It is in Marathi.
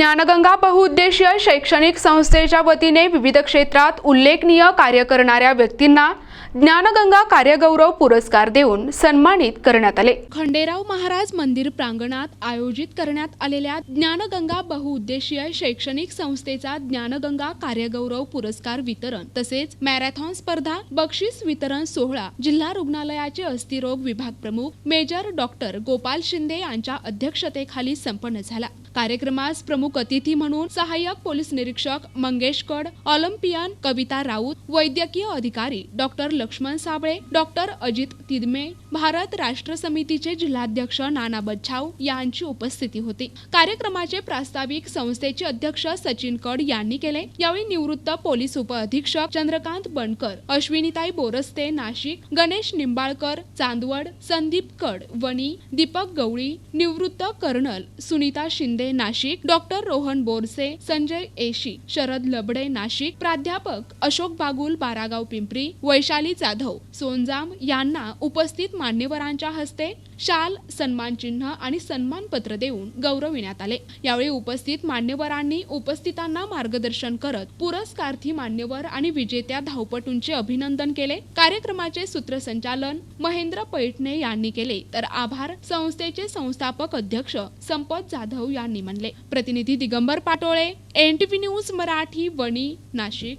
ज्ञानगंगा बहुउद्देशीय शैक्षणिक संस्थेच्या वतीने विविध क्षेत्रात उल्लेखनीय कार्य करणाऱ्या व्यक्तींना ज्ञानगंगा कार्यगौरव पुरस्कार देऊन सन्मानित करण्यात आले. खंडेराव महाराज मंदिर प्रांगणात आयोजित करण्यात आलेल्या ज्ञानगंगा बहुउद्देशीय शैक्षणिक संस्थेचा ज्ञानगंगा कार्यगौरव पुरस्कार वितरण तसेच मॅरेथॉन स्पर्धा बक्षीस वितरण सोहळा जिल्हा रुग्णालयाचे अस्थिरोग विभाग प्रमुख मेजर डॉक्टर गोपाल शिंदे यांच्या अध्यक्षतेखाली संपन्न झाला. कार्यक्रमास प्रमुख अतिथी म्हणून सहाय्यक पोलीस निरीक्षक मंगेश कड ऑलिम्पियन कविता राऊत वैद्यकीय अधिकारी डॉक्टर लक्ष्मण साबळे डॉक्टर अजित तिदमे भारत राष्ट्र समितीचे जिल्हाध्यक्ष नाना बच्छाव यांची उपस्थिती होती. कार्यक्रमाचे प्रास्ताविक संस्थेचे अध्यक्ष सचिन कड यांनी केले. यावेळी निवृत्त पोलीस उपअधीक्षक चंद्रकांत बनकर अश्विनीताई बोरस्ते नाशिक गणेश निंबाळकर चांदवड संदीप कड वणी दीपक गवळी निवृत्त कर्नल सुनीता शिंदे नाशिक डॉक्टर रोहन बोरसे संजय एशी शरद लबडे नाशिक प्राध्यापक अशोक बागुल बारागाव पिंपरी वैशाली जाधव सोनजाम यांना उपस्थित मान्यवरांच्या हस्ते शाल सन्मान चिन्ह आणि सन्मानपत्र देऊन गौरविण्यात आले. यावेळी उपस्थित मान्यवरांनी उपस्थितांना मार्गदर्शन करत पुरस्कार्थी मान्यवर आणि विजेत्या धावपटूंचे अभिनंदन केले. कार्यक्रमाचे सूत्रसंचालन महेंद्र पैठणे यांनी केले. तर आभार संस्थेचे संस्थापक अध्यक्ष संपत जाधव यांनी म्हणले प्रतिनिधी दिगंबर पाटोळे एनटीव्ही न्यूज मराठी वणी नाशिक.